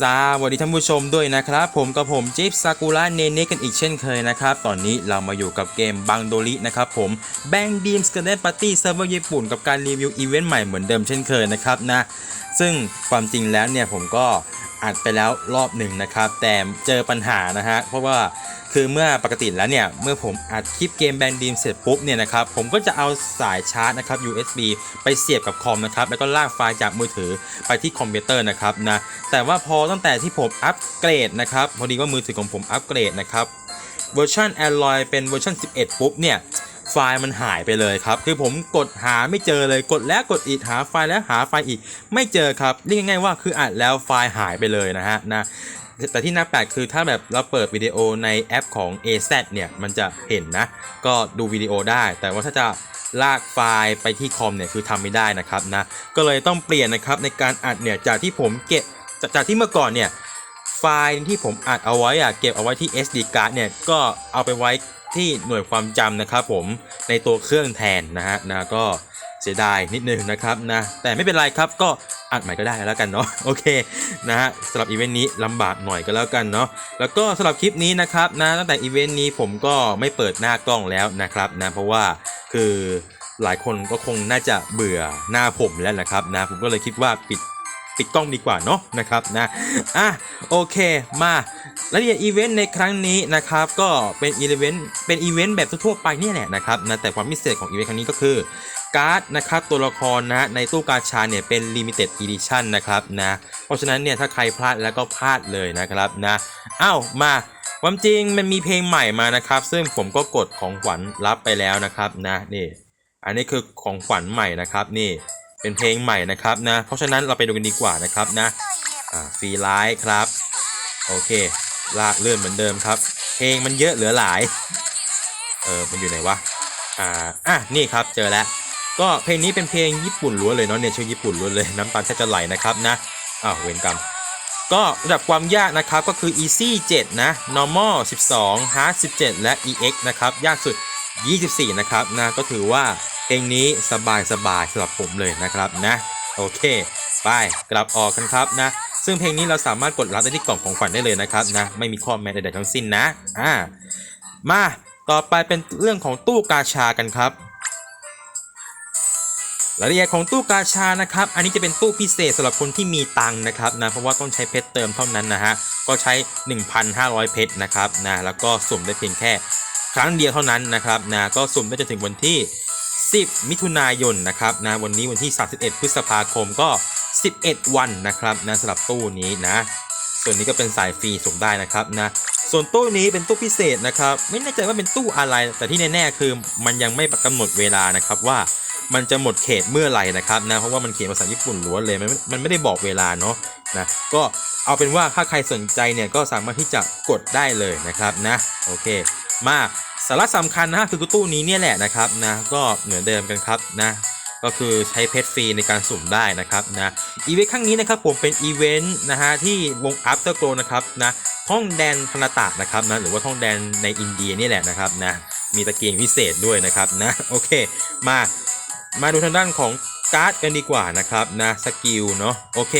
สวัสดีท่านผู้ชมด้วยนะครับ ผมกับผมจิ๊บซากุระเนเนกันอีกเช่นเคยนะครับ ตอนนี้เรามาอยู่กับเกมบังโดรินะครับผมแบงดีมสกันเดนปาร์ตี้เซิร์ฟเวอร์ญี่ปุ่นกับการรีวิวอีเวนต์ใหม่เหมือนเดิมเช่นเคยนะครับนะซึ่งความจริงแล้วเนี่ยผมก็อัดไปแล้วรอบหนึ่งนะครับ แต่เจอปัญหานะฮะ เพราะว่าคือเมื่อปกติแล้วเนี่ย เมื่อผมอัดคลิปเกมแบงดีมเสร็จปุ๊บเนี่ยนะครับ ผมก็จะเอาสายชาร์จนะครับ USB ไปเสียบกับคอมนะครับ แล้วก็ลากไฟล์จากมือถือไปที่คอมพิวเตอร์นะครับนะ แต่ว่าพอตั้งแต่ที่ผมอัปเกรดนะครับ พอดีว่ามือถือของผมอัปเกรดนะครับ เวอร์ชัน Android เป็นเวอร์ชัน11 ปุ๊บเนี่ย ไฟล์มันหายไปเลยครับ คือผมกดหาไม่เจอเลยกดแล้วกดอีกหาไฟล์แล้วหาไฟล์อีก ไม่เจอครับเรียกง่ายๆว่าคืออัดแล้วไฟล์หายไปเลยนะฮะนะแต่ที่น่าแปลกคือถ้าแบบเราเปิดวิดีโอในแอปของ AZ เนี่ยมันจะเห็นนะ ก็ดูวิดีโอได้ แต่ว่าถ้าจะลากไฟล์ไปที่คอมเนี่ยคือทำไม่ได้นะครับนะก็เลยต้องเปลี่ยนนะครับในการอัดเนี่ยจากที่ผมเก็บจากจากที่เมื่อก่อนเนี่ยไฟล์ที่ผมอัดเอาไว้อะเก็บเอาไว้ที่ SD card เนี่ยก็เอาไปไว้ ที่หน่วยความจำนะครับผมในตัวเครื่องแทนนะฮะนะก็เสียดายนิดนึงนะครับนะแต่ไม่เป็นไรครับก็อัดใหม่ก็ได้แล้วกันเนาะโอเคนะฮะสำหรับอีเวนต์นี้ลำบากหน่อยก็แล้วกันเนาะแล้วก็สำหรับคลิปนี้นะครับนะตั้งแต่อีเวนต์นี้ผมก็ไม่เปิดหน้ากล้องแล้วนะครับนะเพราะว่าคือหลายคนก็คงน่าจะเบื่อหน้าผมแล้วนะครับนะผมก็เลยคิดว่าปิด ปิดกล้องดีกว่าเนาะนะครับนะอะโอเคมารายละเอียดอีเวนต์ในครั้งนี้นะครับก็เป็นอีเวนต์เป็นอีเวนต์แบบทั่วไปเนี่ยแหละนะครับนะแต่ความพิเศษของอีเวนต์ครั้งนี้ก็คือการ์ดนะครับตัวละครนะในตู้กาชาเนี่ยเป็น limited edition นะครับนะเพราะฉะนั้นเนี่ยถ้าใครพลาดแล้วก็พลาดเลยนะครับนะอ้าวมาความจริงมันมีเพลงใหม่มานะครับ ซึ่งผมก็กดของขวัญรับไปแล้วนะครับนะนี่อันนี้คือของขวัญใหม่นะครับนี่ เป็นเพลงใหม่นะครับนะ เพราะฉะนั้นเราไปดูกันดีกว่านะครับนะอ่าฟรีไลท์ครับ โอเค ลากเลื่อนเหมือนเดิมครับ เพลงมันเยอะเหลือหลาย เออ มันอยู่ไหนวะ อ่า อะ นี่ครับ เจอแล้ว ก็เพลงนี้เป็นเพลงญี่ปุ่นล้วนเลยเนาะเนี่ยชื่อญี่ปุ่นล้วนเลย น้ำตาลแทบจะไหลนะครับนะ อ้าวเวรกรรมก็ระดับความยากนะครับก็คือ easy 7 นะ normal 12 hard 17 และ ex นะครับ ยากสุด 24 นะครับนะก็ถือว่าเพลงนี้สบายสบายสำหรับผมเลยนะครับนะโอเค ไปกลับออกกันครับนะ ซึ่งเพลงนี้เราสามารถกดรับได้ที่กล่องของขวัญได้เลยนะครับนะไม่มีข้อแม้ใดๆทั้งสิ้นนะอ่ามาต่อไปเป็นเรื่องของตู้กาชากันครับรายละเอียดของตู้กาชานะครับ อันนี้จะเป็นตู้พิเศษสำหรับคนที่มีตังค์นะครับนะ เพราะว่าต้องใช้เพชรเติมเท่านั้นนะฮะ ก็ใช้ 1,500 เพชรนะครับนะ แล้วก็สุ่มได้เพียงแค่ ครั้งเดียวเท่านั้นนะครับนะก็สุ่มได้จนถึงวันที่ 10 มิถุนายนนะครับนะวันนี้วันที่ 31 พฤษภาคมก็ 11 วันนะครับนะสำหรับตู้นี้นะ ส่วนนี้ก็เป็นสายฟรีสุ่มได้นะครับนะส่วนตู้นี้เป็นตู้พิเศษนะครับ ไม่แน่ใจว่าเป็นตู้อะไร แต่ที่แน่ๆคือมันยังไม่กำหนดเวลานะครับว่ามันจะหมดเขตเมื่อไหร่นะครับนะเพราะว่ามันเขียนภาษาญี่ปุ่นล้วนเลยมันมันไม่ได้บอกเวลาเนาะนะก็เอาเป็นว่าถ้าใครสนใจเนี่ยก็สามารถที่จะกดได้เลยนะครับนะโอเค มาสาระสำคัญนะคือตู้นี้เนี่ยแหละนะครับนะก็เหมือนเดิมกันครับนะก็คือใช้เพชรฟรีในการสุ่มได้นะครับนะอีเวนต์ครั้งนี้นะครับผมเป็นอีเวนต์นะฮะที่วงอัพเตอร์โกลนะครับนะท่องแดนพนาตะนะครับนะหรือว่าท่องแดนในอินเดียนี่แหละนะครับนะมีตะเกียงพิเศษด้วยนะครับนะโอเค มา มาดูทางด้านของการ์ดกันดีกว่านะครับนะสกิลเนาะโอเค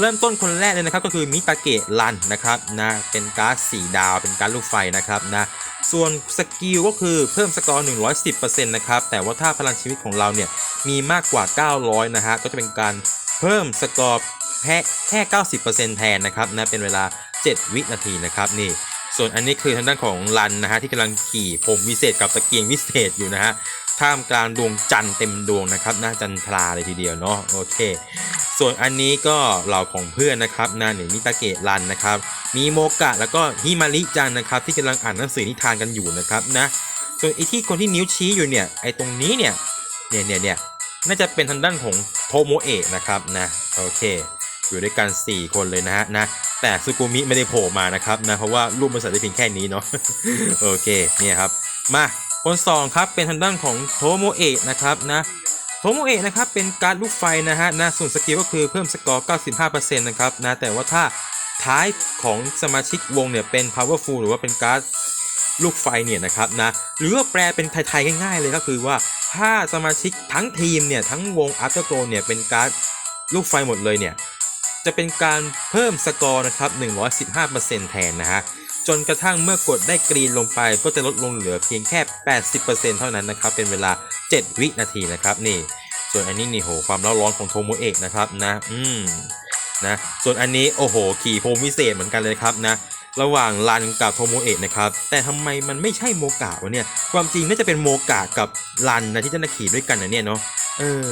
เริ่มต้นคนแรกเลยนะครับก็คือมิตาเกะรันนะครับนะเป็นการ์ดสีดาวเป็นการ์ดลูกไฟนะครับนะส่วนสกิลก็คือเพิ่มสกอร์ 110%นะครับแต่ว่าถ้าพลังชีวิตของเราเนี่ยมีมากกว่า 900 นะฮะก็จะเป็นการเพิ่มสกอร์แค่แค่ 90%แทนนะครับนะเป็นเวลา 7 วินาทีนะครับนี่ส่วนอันนี้คือทางด้านของรันนะฮะที่กำลังขี่ผมวิเศษกับตะเกียงวิเศษอยู่นะฮะ ท่ามกลางดวงจันทร์เต็มดวงนะครับหน้าจันทราเลยทีเดียวเนาะโอเค ส่วนอันนี้ก็เหล่าของเพื่อนนะครับนาเนี่ยมิตาเกะรันนะครับ มีโมกะแล้วก็ฮิมาริจังนะครับ ที่กำลังอ่านหนังสือนิทานกันอยู่นะครับนะส่วนไอที่คนที่นิ้วชี้อยู่เนี่ยไอตรงนี้เนี่ยเนี่ยเนี่ยเนี่ยน่าจะเป็นทางด้านของโทโมเอะนะครับนะโอเค อยู่ด้วยกัน 4 คนเลยนะฮะนะแต่ซูกุมิไม่ได้โผล่มานะครับนะเพราะว่ารูปมันใส่ได้เพียงแค่นี้เนาะโอเคเนี่ยครับมา คนสองครับเป็นทางด้านของโทโมเอะนะครับนะโทโมเอะนะครับเป็นการดลูกไฟนะฮะนะส่วนสกิลก็คือเพิ่มสกอร์ 95%นะครับนะแต่ว่าถ้าท้ายของสมาชิกวงเนี่ยเป็น powerful หรือว่าเป็นการ์ดลูกไฟเนี่ยนะครับนะหรือว่าแปลเป็นไทยๆง่าย ๆ เลยก็คือว่าถ้าสมาชิกทั้งทีมเนี่ยทั้งวง Afterglow เนี่ยเป็นการ์ดลูกไฟหมดเลยเนี่ยจะเป็นการเพิ่มสกอร์นะครับ115%แทนนะฮะ จนกระทั่งเมื่อกดได้กรีนลงไปก็จะลดลงเหลือเพียงแค่ 80%เท่านั้นนะครับ เป็นเวลา 7 วินาทีนะครับนี่ ส่วนอันนี้นี่โหความเล่าร้อนของโทโมเอะนะครับนะอืมนะส่วนอันนี้โอ้โหขี่โพมวิเศษเหมือนกันเลยครับนะระหว่างรันกับโทโมเอะนะครับ แต่ทำไมมันไม่ใช่โมกะวะเนี่ย ความจริงน่าจะเป็นโมกะกับรันนะที่จะมาขี่ด้วยกันนะเนี่ยเนาะเออ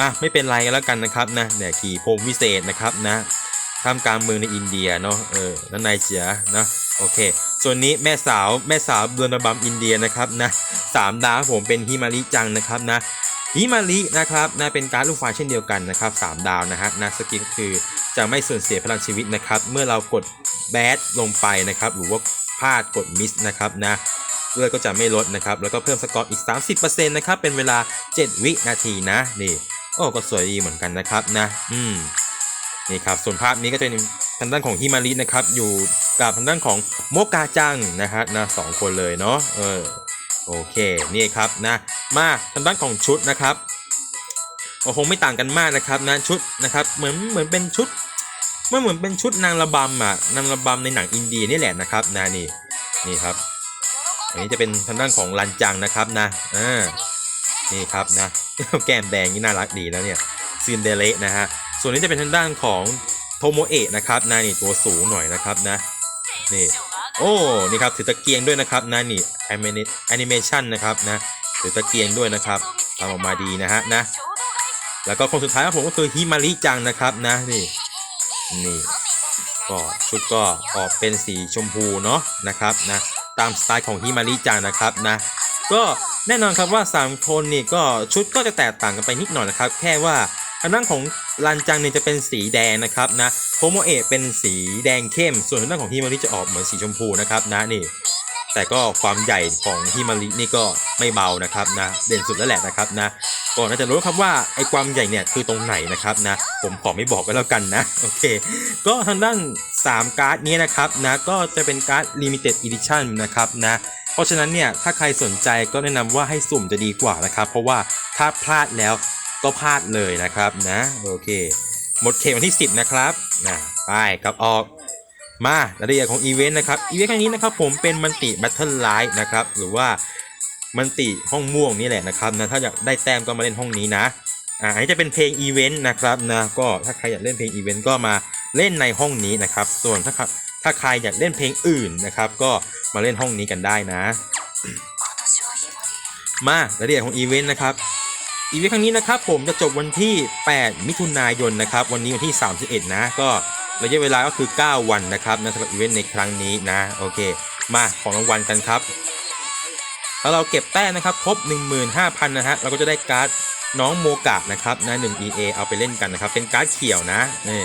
อะไม่เป็นไรกันแล้วกันนะครับนะเนี่ยขี่โพมวิเศษนะครับนะ ท่ามกลางเมืองในอินเดียเนาะเออนั่นนายเจียนะโอเค ส่วนนี้แม่สาวแม่สาวเดือนระบำอินเดียนะครับนะสามดาวผมเป็นฮิมาริจังนะครับนะฮิมารินะครับนะเป็นการดลูกไฟเช่นเดียวกันนะครับสามดาวนะฮะนะสกิลคือจะไม่สูญเสียพลังชีวิตนะครับ เมื่อเรากดแบดลงไปนะครับ หรือว่าพลาดกดมิสนะครับนะเลือดก็จะไม่ลดนะครับ แล้วก็เพิ่มสกอร์อีก 30%นะครับ เป็นเวลา 7 วินาทีนะ นี่ โอ้ ก็สวยดีเหมือนกันนะครับนะ อืม นี่ครับส่วนภาพนี้ก็จะเป็นทางด้านของฮิมารินะครับอยู่กับทางด้านของโมกาจังนะฮะนะสองคนเลยเนาะเออโอเคนี่ครับนะมาทางด้านของชุดนะครับก็คงไม่ต่างกันมากนะครับนะชุดนะครับเหมือนเหมือนเป็นชุดมันเหมือนเป็นชุดนางระบำอะนางระบำในหนังอินเดียนี่แหละนะครับนะนี่นี่ครับอันนี้จะเป็นทางด้านของรันจังนะครับนะอ่านี่ครับนะแก้มแดงนี่น่ารักดีนะเนี่ยซินเดเลนะฮะ ส่วนนี้จะเป็นทางด้านของโทโมเอะนะครับนะนี่ตัวสูงหน่อยนะครับนะนี่โอ้นี่ครับถือตะเกียงด้วยนะครับนะนี่แอนิเมชันนะครับนะถือตะเกียงด้วยนะครับทำออกมาดีนะฮะนะแล้วก็คนสุดท้ายของผมก็คือฮิมาริจังนะครับนะนี่นี่ก็ชุดก็ออกเป็นสีชมพูเนาะนะครับนะตามสไตล์ของฮิมาริจังนะครับนะก็แน่นอนครับว่า 3 คนนี่ก็ชุดก็จะแตกต่างกันไปนิดหน่อยนะครับ แค่ว่า ทางด้านของรันจังเนี่ยจะเป็นสีแดงนะครับนะโทโมเอะเป็นสีแดงเข้ม ส่วนทางด้านของฮิมาริจะออกเหมือนสีชมพูนะครับนะนี่ แต่ก็ความใหญ่ของฮิมารินี่ก็ไม่เบานะครับนะเด่นสุดแล้วแหละนะครับนะก่อนน่าจะรู้ครับว่าไอ้ความใหญ่เนี่ยคือตรงไหนนะครับนะผมขอไม่บอกก็แล้วกันนะโอเค ก็ทางด้าน 3 การ์ดนี้นะครับนะก็จะเป็นการ์ด limited edition นะครับนะเพราะฉะนั้นเนี่ยถ้าใครสนใจก็แนะนำว่าให้สุ่มจะดีกว่านะครับ เพราะว่าถ้าพลาดแล้ว ก็พลาดเลยนะครับนะโอเค หมดเขตวันที่ 10 นะครับนะไปครับออกมารายละเอียดของอีเวนต์นะครับอีเวนต์ครั้งนี้นะครับผมเป็นมันติแบทเทิลไลท์นะครับหรือว่ามันติห้องม่วงนี่แหละนะครับนะถ้าอยากได้แต้มก็มาเล่นห้องนี้นะอ่าอันนี้จะเป็นเพลงอีเวนต์นะครับนะก็ถ้าใครอยากเล่นเพลงอีเวนต์ก็มาเล่นในห้องนี้นะครับ ส่วนถ้าถ้าใครอยากเล่นเพลงอื่นนะครับ ก็มาเล่นห้องนี้กันได้นะ มารายละเอียดของอีเวนต์นะครับ อีเวนต์ครั้งนี้นะครับผมจะจบวันที่ 8 มิถุนายนนะครับ วันนี้วันที่ 31 นะ ก็ระยะเวลาก็คือ 9 วันนะครับนะสำหรับอีเวนต์ในครั้งนี้นะ โอเค มาของรางวัลกันครับถ้าเราเก็บแต้มนะครับ ครบ 15,000 นะฮะ เราก็จะได้การ์ดน้องโมกะนะครับนะ1 EA เอาไปเล่นกันนะครับ เป็นการ์ดเขียวนะนี่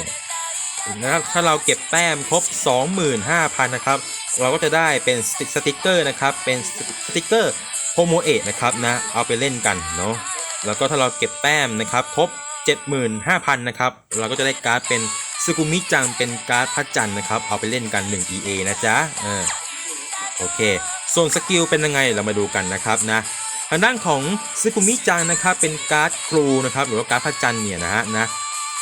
นะครับถ้าเราเก็บแต้มครบ 25,000 นะครับ เราก็จะได้เป็นสติสติกเกอร์นะครับ เป็นสติกเกอร์โฮโมเอะนะครับนะ เอาไปเล่นกันเนาะ แล้วก็ถ้าเราเก็บแต้มนะครับครบ 75,000 นะครับ เราก็จะได้การ์ดเป็นซึกุมิจังเป็นการ์ดพระจันทร์นะครับ เอาไปเล่นกัน 1 EA นะจ๊ะเออโอเค ส่วนสกิลเป็นยังไงเรามาดูกันนะครับนะทางด้านของซึกุมิจังนะครับเป็นการ์ดครูนะครับหรือว่าการ์ดพระจันทร์เนี่ยนะฮะนะ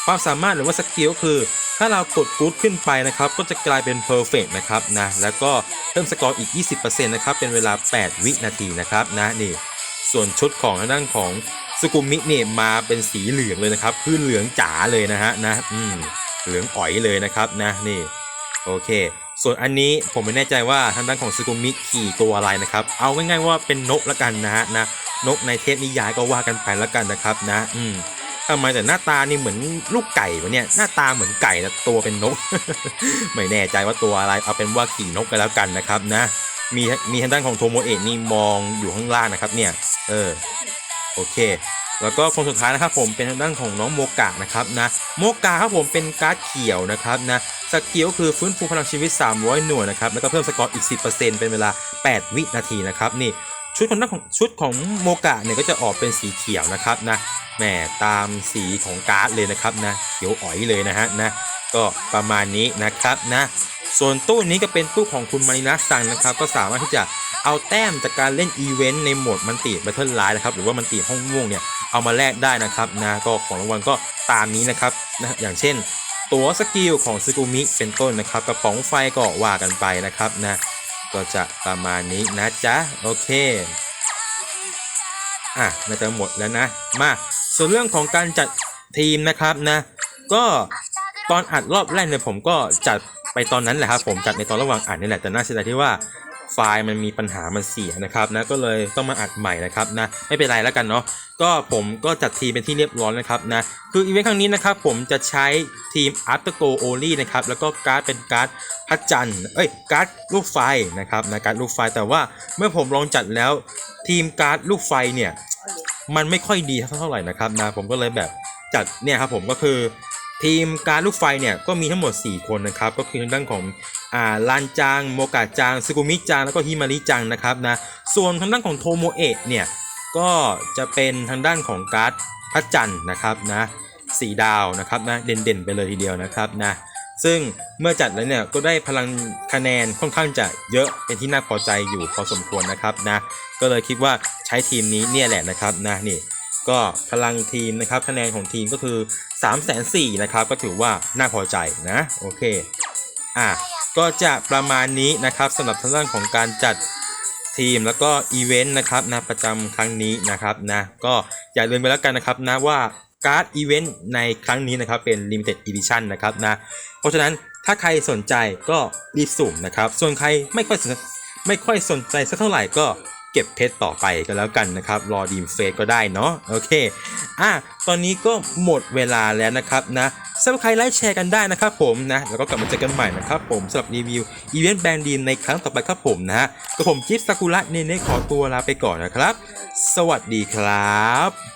ความสามารถหรือว่าสกิลก็คือถ้าเรากดกู๊ดขึ้นไปนะครับ ก็จะกลายเป็นเพอร์เฟกนะครับนะแล้วก็เพิ่มสกอร์อีก 20%นะครับเป็นเวลา 8 วินาทีนะครับนะนี่ส่วนชุดของทางด้านของ สกุมิเนี่ยมาเป็นสีเหลืองเลยนะครับคือเหลืองจ๋าเลยนะฮะนะอืมเหลืองอ๋อยเลยนะครับนะนี่โอเค ส่วนอันนี้ผมไม่แน่ใจว่าทางด้านของสกุมิขี่ตัวอะไรนะครับ เอาง่ายๆว่าเป็นนกละกันนะฮะนะนกในเทพนิยายก็ว่ากันไปละกันนะครับนะอืมทำไมแต่หน้าตานี่เหมือนลูกไก่วะเนี่ยหน้าตาเหมือนไก่แต่ตัวเป็นนก ไม่แน่ใจว่าตัวอะไรเอาเป็นว่าขี่นกกันแล้วกันนะครับนะมีมีทางด้านของโทโมเอะนี่มองอยู่ข้างล่างนะครับเนี่ยเออ โอเค แล้วก็คนสุดท้ายนะครับผมเป็นทางด้านของน้องโมกะนะครับนะโมกะครับผมเป็นการ์ดเขียวนะครับนะสกิลคือฟื้นฟูพลังชีวิต 300 หน่วยนะครับแล้วก็เพิ่มสกอร์อีก 10%เป็นเวลา 8 วินาทีนะครับนี่ชุดของด้านของชุดของโมกะเนี่ยก็จะออกเป็นสีเขียวนะครับนะแหมตามสีของการ์ดเลยนะครับนะเขียวอ๋อยเลยนะฮะนะก็ประมาณนี้นะครับนะส่วนตู้นี้ก็เป็นตู้ของคุณมารินัสซังนะครับ ก็สามารถที่จะ เอาแต้มจากการเล่นอีเวนต์ในโหมดมันติแบทเทิลไลน์นะครับหรือว่ามันติห้องม่วงเนี่ยเอามาแลกได้นะครับนะก็ของรางวัลก็ตามนี้นะครับนะอย่างเช่น ตั๋วสกิลของซึกุมิเป็นต้นนะครับกระป๋องไฟก็ว่ากันไปนะครับนะก็จะประมาณนี้นะจ๊ะโอเคอะน่าจะหมดแล้วนะมาส่วนเรื่องของการจัดทีมนะครับนะก็ตอนอัดรอบแรกเนี่ยผมก็จัดไปตอนนั้นแหละครับผมจัดในตอนระหว่างอัดนี่แหละแต่น่าเสียดายที่ว่า ไฟล์มันมีปัญหามันเสียนะครับนะก็เลยต้องมาอัดใหม่นะครับนะไม่เป็นไรแล้วกันเนาะก็ผมก็จัดทีมเป็นที่เรียบร้อยนะครับนะคืออีเวนต์ครั้งนี้นะครับผมจะใช้ทีม After Go Only นะครับแล้วก็การ์ดเป็นการ์ดพระจันทร์เอ้ยการ์ดลูกไฟนะครับนะการ์ดลูกไฟแต่ว่าเมื่อผมลองจัดแล้วทีมการ์ดลูกไฟเนี่ยมันไม่ค่อยดีเท่าไหร่นะครับนะผมก็เลยแบบจัดเนี่ยครับผมก็คือ ทีมการลูกไฟเนี่ยก็มีทั้งหมด 4 คนนะครับ ก็คือทางด้านของอ่าลานจาง โมกะจางซึกุมิจาง แล้วก็ฮิมาริจังนะครับนะ ส่วนทางด้านของโทโมเอะเนี่ย ก็จะเป็นทางด้านของการ์ดพระจันทร์นะครับนะสีดาวนะครับนะเด่นๆไปเลยทีเดียวนะครับนะ ซึ่งเมื่อจัดแล้วเนี่ยก็ได้พลังคะแนนค่อนข้างจะเยอะเป็นที่น่าพอใจอยู่พอสมควรนะครับนะ ก็เลยคิดว่าใช้ทีมนี้เนี่ยแหละนะครับนะนี่ ก็พลังทีมนะครับคะแนนของทีมก็คือ 3 4 0 0 0นะครับก็ถือว่าน่าพอใจนะโอเคอะก็จะประมาณนี้นะครับสำหรับทางด้านของการจัดทีมแล้วก็อีเวนต์นะครับนะประจำครั้งนี้นะครับนะก็อย่าลืมไปแล้วกันนะครับนะว่าการ์ดอีเวนต์ในครั้งนี้นะครับเป็น Limited Edition นะครับนะเพราะฉะนั้นถ้าใครสนใจก็รีบสุ่มนะครับ ส่วนใครไม่ค่อยไม่ค่อยสนใจสักเท่าไหร่ก็ เก็บเพชรต่อไปก็แล้วกันนะครับ รอดีมเฟสก็ได้เนาะโอเคอะตอนนี้ก็หมดเวลาแล้วนะครับนะสำหรับใครไลค์แชร์กันได้นะครับผมนะแล้วก็กลับมาเจอกันใหม่นะครับผมสำหรับรีวิวอีเวนต์แบรนด์ดีมในครั้งต่อไปครับผมนะฮะก็ผมจิ๊บซากุระเนเน่ขอตัวลาไปก่อนนะครับ สวัสดีครับ